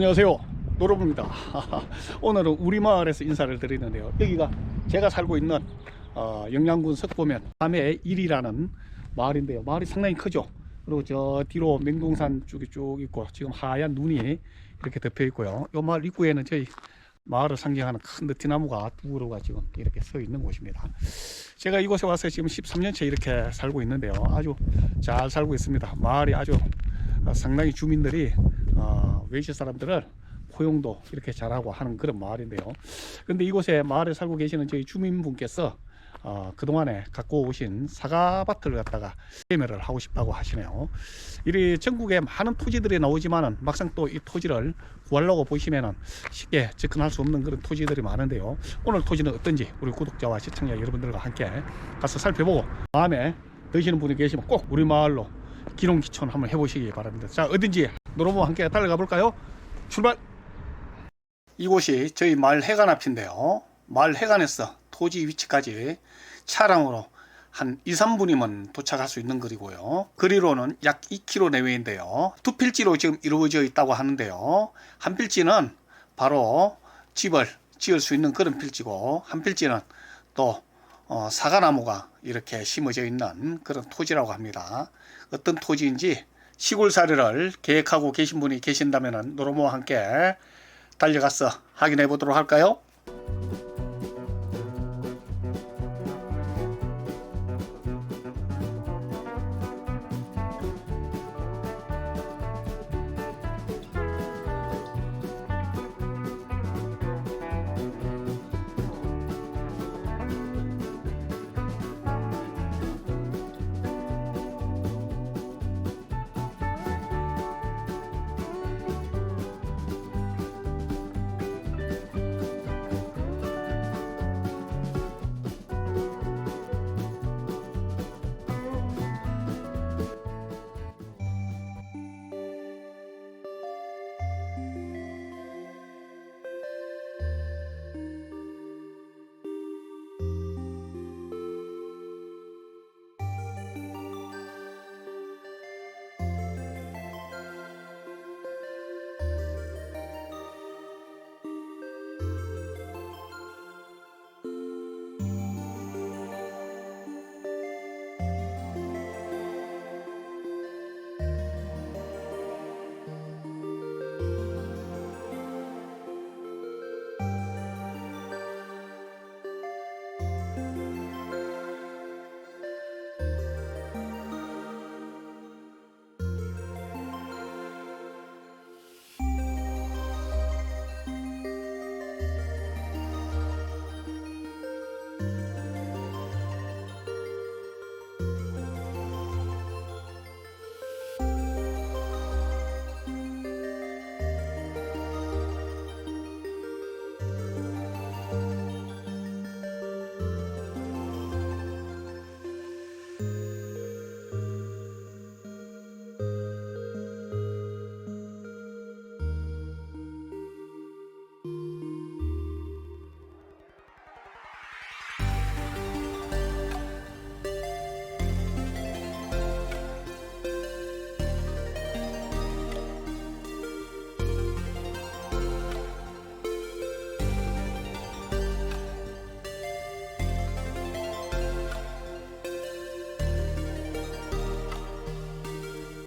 안녕하세요. 노로부입니다. 오늘은 우리 마을에서 인사를 드리는데요. 여기가 제가 살고 있는 어, 영양군 석보면 밤의 일이라는 마을인데요. 마을이 상당히 크죠? 그리고 저 뒤로 맹동산 쪽이 쭉 있고 지금 하얀 눈이 이렇게 덮여 있고요. 이 마을 입구에는 저희 마을을 상징하는 큰 느티나무가 두 그루가 지금 이렇게 서 있는 곳입니다. 제가 이곳에 와서 지금 13년째 이렇게 살고 있는데요. 아주 잘 살고 있습니다. 마을이 아주 어, 상당히 주민들이 어, 외지 사람들을 포용도 이렇게 잘하고 하는 그런 마을인데요. 근데 이곳에 마을에 살고 계시는 저희 주민분께서 어, 그동안에 갖고 오신 사과밭을 갖다가 매매를 하고 싶다고 하시네요. 이 전국에 많은 토지들이 나오지만은 막상 또 이 토지를 구하려고 보시면은 쉽게 접근할 수 없는 그런 토지들이 많은데요. 오늘 토지는 어떤지 우리 구독자와 시청자 여러분들과 함께 가서 살펴보고 마음에 드시는 분이 계시면 꼭 우리 마을로 기농기촌 한번 해보시기 바랍니다. 자 어딘지 노로보 함께 따라가 볼까요? 출발! 이곳이 저희 마을 해관 앞인데요. 마을 해관에서 토지 위치까지 차량으로 한 2, 3분이면 도착할 수 있는 거리고요. 거리로는 약 2km 내외인데요. 두 필지로 지금 이루어져 있다고 하는데요. 한 필지는 바로 집을 지을 수 있는 그런 필지고 한 필지는 또 어, 사과나무가 이렇게 심어져 있는 그런 토지라고 합니다. 어떤 토지인지 시골살이를 계획하고 계신 분이 계신다면 노로모와 함께 달려가서 확인해 보도록 할까요?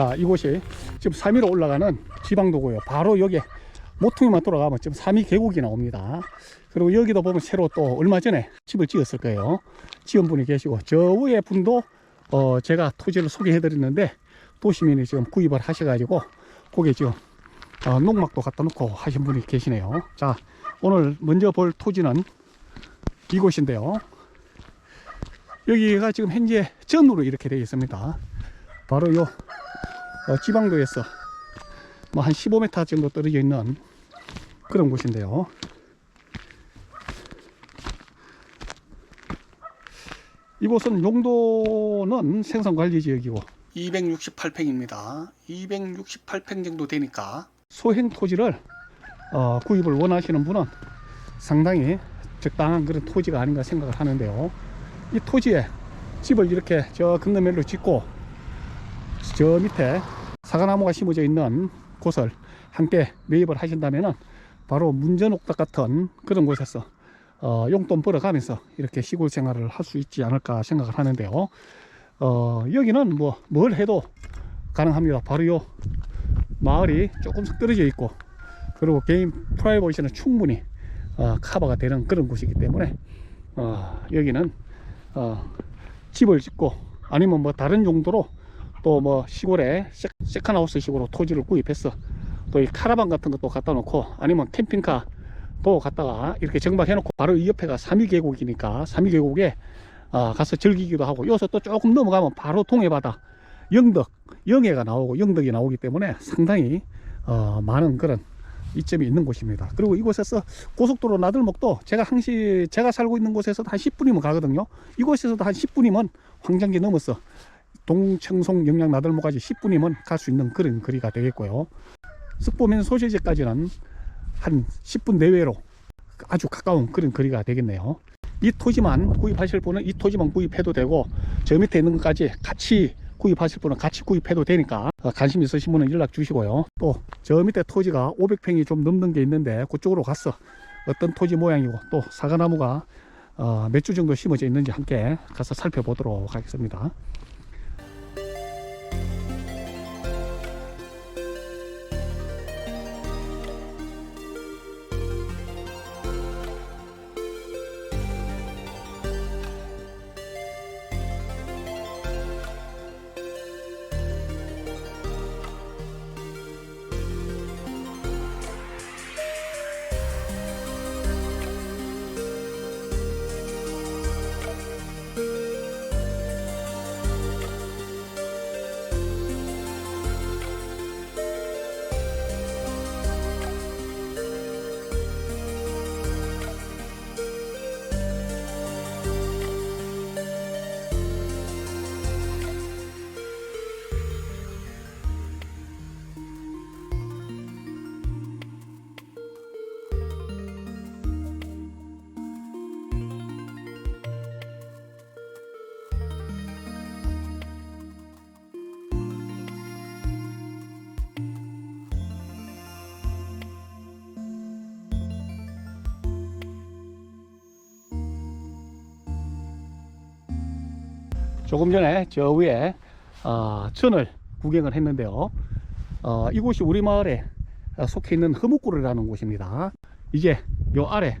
자, 이곳이 지금 3위로 올라가는 지방도고요. 바로 여기에 모퉁이만 돌아가면 지금 3위 계곡이 나옵니다. 그리고 여기도 보면 새로 또 얼마 전에 집을 지었을 거예요. 지은 분이 계시고 저 위에 분도 어 제가 토지를 소개해 드렸는데 도시민이 지금 구입을 하셔가지고 거기에 지금 어 농막도 갖다 놓고 하신 분이 계시네요. 자, 오늘 먼저 볼 토지는 이곳인데요. 여기가 지금 현재 전으로 이렇게 되어 있습니다. 바로 요 어, 지방도에서 뭐 한 15m 정도 떨어져 있는 그런 곳인데요. 이곳은 용도는 생선관리지역이고 268평입니다. 268평 정도 되니까 소행 토지를 어, 구입을 원하시는 분은 상당히 적당한 그런 토지가 아닌가 생각을 하는데요. 이 토지에 집을 이렇게 저 건너면로 짓고 저 밑에 사과나무가 심어져 있는 곳을 함께 매입을 하신다면은 바로 문전옥답 같은 그런 곳에서 어, 용돈 벌어가면서 이렇게 시골 생활을 할 수 있지 않을까 생각을 하는데요. 어, 여기는 뭐 뭘 해도 가능합니다. 바로 요 마을이 조금씩 떨어져 있고 그리고 개인 프라이버시는 충분히 어, 커버가 되는 그런 곳이기 때문에 어, 여기는 어, 집을 짓고 아니면 뭐 다른 용도로 또 뭐 시골에 세- 세컨하우스 식으로 토지를 구입해서 또이 카라반 같은 것도 갖다 놓고 아니면 캠핑카 도 갖다가 이렇게 정박해 놓고 바로 이 옆에가 삼위 계곡이니까 삼위 계곡에 아, 가서 즐기기도 하고 여기서 또 조금 넘어가면 바로 동해바다 영덕 영해가 나오고 영덕이 나오기 때문에 상당히 어, 많은 그런 이점이 있는 곳입니다. 그리고 이곳에서 고속도로 나들목도 제가 항시 제가 살고 있는 곳에서 한 10분이면 가거든요. 이곳에서도 한 10분이면 황장기 넘어서 동청송 영양 나들목까지 10분이면 갈 수 있는 그런 거리가 되겠고요. 습보면 소재지까지는 한 10분 내외로 아주 가까운 그런 거리가 되겠네요. 이 토지만 구입하실 분은 이 토지만 구입해도 되고 저 밑에 있는 것까지 같이 구입하실 분은 같이 구입해도 되니까 어, 관심 있으신 분은 연락 주시고요. 또 저 밑에 토지가 500평이 좀 넘는 게 있는데 그쪽으로 가서 어떤 토지 모양이고 또 사과나무가 어, 몇주 정도 심어져 있는지 함께 가서 살펴보도록 하겠습니다. 조금 전에 저 위에 어, 천을 구경을 했는데요. 어, 이곳이 우리 마을에 어, 속해 있는 허목골이라는 곳입니다. 이제 요 아래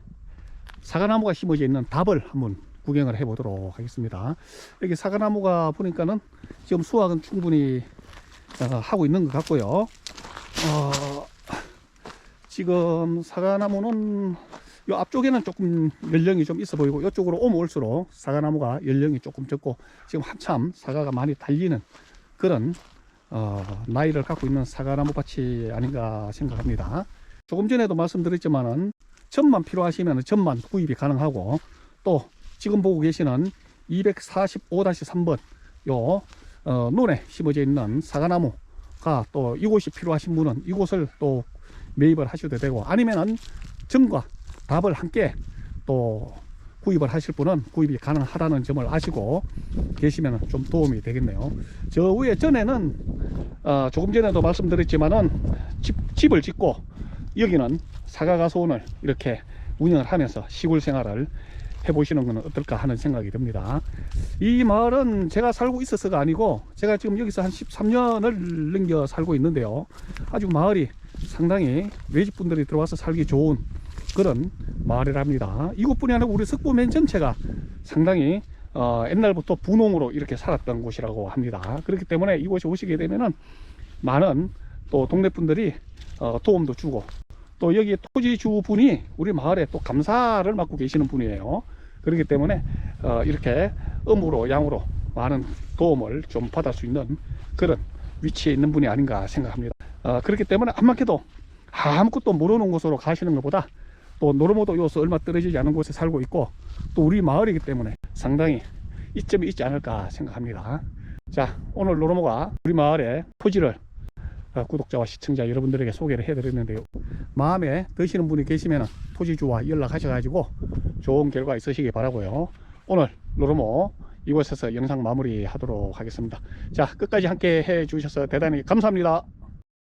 사과나무가 심어져 있는 답을 한번 구경을 해 보도록 하겠습니다. 여기 사과나무가 보니까는 지금 수확은 충분히 어, 하고 있는 것 같고요. 어, 지금 사과나무는 요 앞쪽에는 조금 연령이 좀 있어 보이고 이쪽으로 오면 올수록 사과나무가 연령이 조금 적고 지금 한참 사과가 많이 달리는 그런 어, 나이를 갖고 있는 사과나무 밭이 아닌가 생각합니다. 조금 전에도 말씀드렸지만은 전만 필요하시면 전만 구입이 가능하고 또 지금 보고 계시는 245-3번 요 어, 논에 심어져 있는 사과나무가 또 이곳이 필요하신 분은 이곳을 또 매입을 하셔도 되고 아니면은 전과 답을 함께 또 구입을 하실 분은 구입이 가능하다는 점을 아시고 계시면 좀 도움이 되겠네요. 저 위에 전에는 어, 조금 전에도 말씀드렸지만은 집, 집을 짓고 여기는 사과가소원을 이렇게 운영을 하면서 시골 생활을 해보시는 것은 어떨까 하는 생각이 듭니다. 이 마을은 제가 살고 있어서가 아니고 제가 지금 여기서 한 13년을 넘겨 살고 있는데요. 아주 마을이 상당히 외집분들이 들어와서 살기 좋은 그런 마을이랍니다. 이곳뿐이 아니라 우리 석보면 전체가 상당히 어, 옛날부터 분홍으로 이렇게 살았던 곳이라고 합니다. 그렇기 때문에 이곳에 오시게 되면은 많은 또 동네 분들이 어, 도움도 주고 또 여기 토지 주 분이 우리 마을에 또 감사를 맡고 계시는 분이에요. 그렇기 때문에 어, 이렇게 음으로 양으로 많은 도움을 좀 받을 수 있는 그런 위치에 있는 분이 아닌가 생각합니다. 어, 그렇기 때문에 안막해도 아무것도 모르는 곳으로 가시는 것보다 또 노르모도 요서 얼마 떨어지지 않은 곳에 살고 있고 또 우리 마을이기 때문에 상당히 이점이 있지 않을까 생각합니다. 자 오늘 노르모가 우리 마을의 토지를 어, 구독자와 시청자 여러분들에게 소개를 해드렸는데요. 마음에 드시는 분이 계시면 토지주와 연락하셔 가지고 좋은 결과 있으시기 바라고요. 오늘 노르모 이곳에서 영상 마무리 하도록 하겠습니다. 자 끝까지 함께 해 주셔서 대단히 감사합니다.